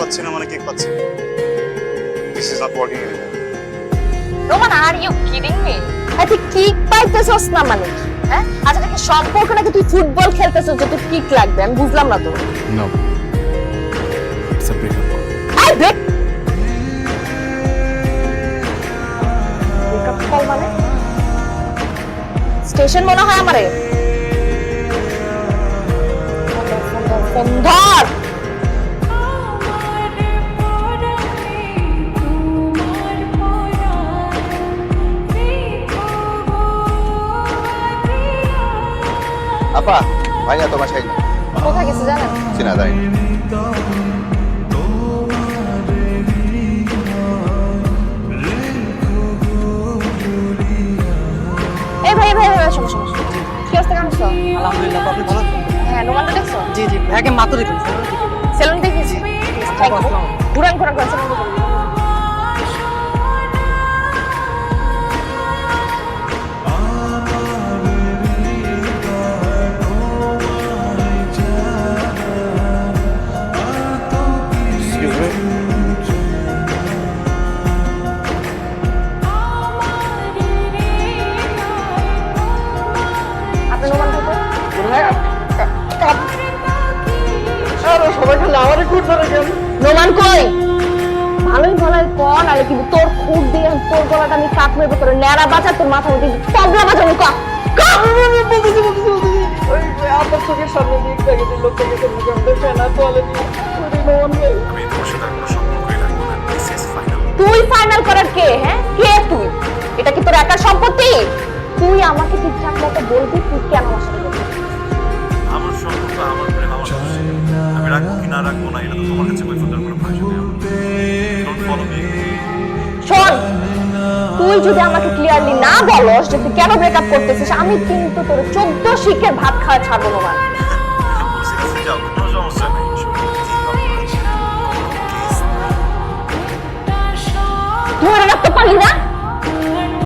পাচ্ছি না মানে কেক পাচ্ছি this is not working anymore Roman are you kidding me আচ্ছা কিক পাইতেছস না মানে? হ্যাঁ? আচ্ছা এটা কি সম্পর্ক নাকি তুই ফুটবল খেলতেছস যে তুই কিক লাগবে? আমি বুঝলাম না তো। No it's a breakup I break breakup call মানে? স্টেশন মনে হয় আমারে। আপা ভাইয়া তো বাসায় না কোথায় গেছে জানেন? চিনা জানি এই ভাই ভাই ভাই শোনো শোনো। কি অবস্থা কেমন আছো? আলহামদুলিল্লাহ আপনি ভালো আছেন? হ্যাঁ নোমানটা দেখছ? জি জি ভাইকে মাত্র দেখুন সেলুন দেখেছি থ্যাংক ইউ ঘুরান ঘুরান ঘুরান সেলুন আরে সবাই খালি আমারই খুঁট ধরে নোমান কই? ভালোই ভালোই কর নাহলে কিন্তু তোর খুব দিয়ে তোর গলাটা আমি কাট মেরবো তোর ন্যাড়া বাঁচা তোর মাথা উঠে তবলা কা বলতেছি বলতেছি ওই আপনার চোখের সামনে দিয়ে দেখে লোকটা গেছে মুখে আমাদের ফেনা তোয়ালে দিয়ে। ওরে নোমান ভাই। আমি তোমার সাথে কোনো সম্পর্কই রাখব না দিস ইজ ফাইনাল তুই ফাইনাল করার কে হ্যাঁ? কে তুই? এটা কি তোর একার সম্পত্তি? তুই আমাকে ঠিকঠাক মতো বলবি তুই কেন আমার সাথে আমার সম্পর্ক আমার আমার। আমি রাখব কি না রাখব না এটা তো তোমার কাছে কৈফত দেওয়ার কোনো প্রয়োজন শোন, তুই যদি আমাকে ক্লিয়ারলি না বলস যে তুই কেন ব্রেকআপ করতেছিস, আমি কিন্তু তোর চোদ্দ শিখের ভাত খাওয়া ছাড়বো না। সমস্যা নেই ধরে রাখতে পারলি না?